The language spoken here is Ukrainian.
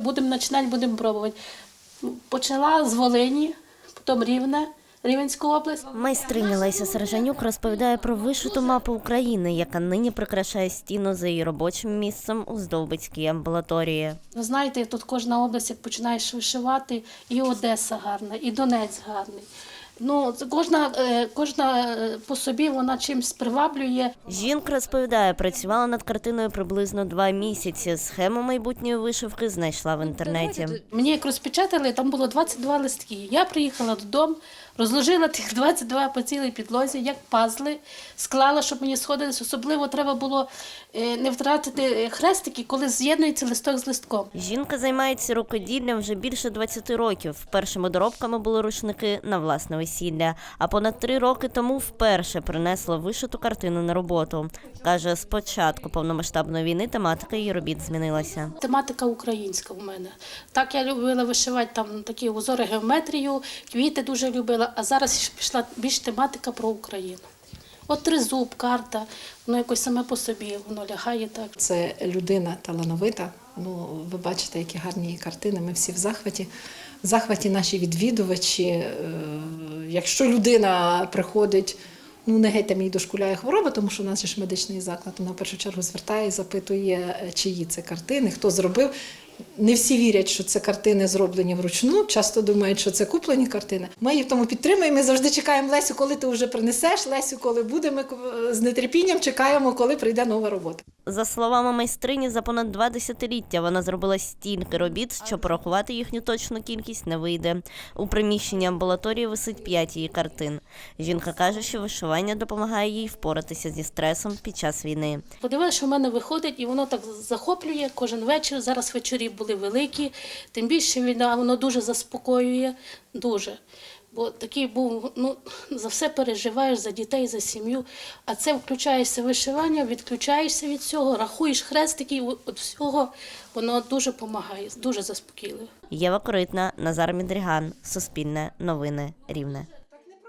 Будемо починати, будемо пробувати. Почала з Волині, потім Рівне, Рівенську область. Майстриня Леся Сержанюк розповідає про вишиту мапу України, яка нині прикрашає стіну за її робочим місцем у Здовбицькій амбулаторії. Ви знаєте, тут кожна область, як починаєш вишивати, і Одеса гарна, і Донець гарний. Ну, кожна, е, кожна е, по собі вона чимось приваблює. Жінка розповідає, працювала над картиною приблизно два місяці. Схему майбутньої вишивки знайшла в інтернеті. Мені як розпечатали, там було 22 листки. Я приїхала додому, розложила тих 22 по цілій підлозі, як пазли, склала, щоб мені сходились. Особливо треба було е, не втратити хрестики, коли з'єднується листок з листком. Жінка займається рукоділлям вже більше 20 років. Першими доробками були рушники на власне весілля. А понад три роки тому вперше принесла вишиту картину на роботу. Каже, з початку повномасштабної війни тематика її робіт змінилася. Тематика українська у мене. Так я любила вишивати там такі узори геометрію, квіти дуже любила, а зараз пішла більш тематика про Україну. От тризуб, карта, воно якось саме по собі, воно лягає так. Це людина талановита. Ну, ви бачите, які гарні картини. Ми всі в захваті. В захваті наші відвідувачі. Якщо людина приходить, ну не геть там дошкуляє хвороба, тому що у нас ж медичний заклад. Вона в першу чергу звертає і запитує, е, чиї це картини, хто зробив. Не всі вірять, що це картини зроблені вручну. Часто думають, що це куплені картини. Ми її в тому підтримуємо. Ми завжди чекаємо Лесю, коли ти вже принесеш. Лесю, коли буде. Ми з нетерпінням чекаємо, коли прийде нова робота. За словами майстрині, за понад два десятиліття вона зробила стільки робіт, що порахувати їхню точну кількість не вийде. У приміщенні амбулаторії висить п'ять її картин. Жінка каже, що вишивання допомагає їй впоратися зі стресом під час війни. Подивилася, що в мене виходить, і воно так захоплює кожен вечір. Зараз вечорі були великі, тим більше війна, воно дуже заспокоює, дуже. Бо такий був, ну, за все переживаєш, за дітей, за сім'ю. А це включаєшся вишивання, відключаєшся від цього, рахуєш хрестики, от всього воно дуже допомагає, дуже заспокійливо. Єва Коритна, Назар Мідріган, Суспільне, Новини, Рівне.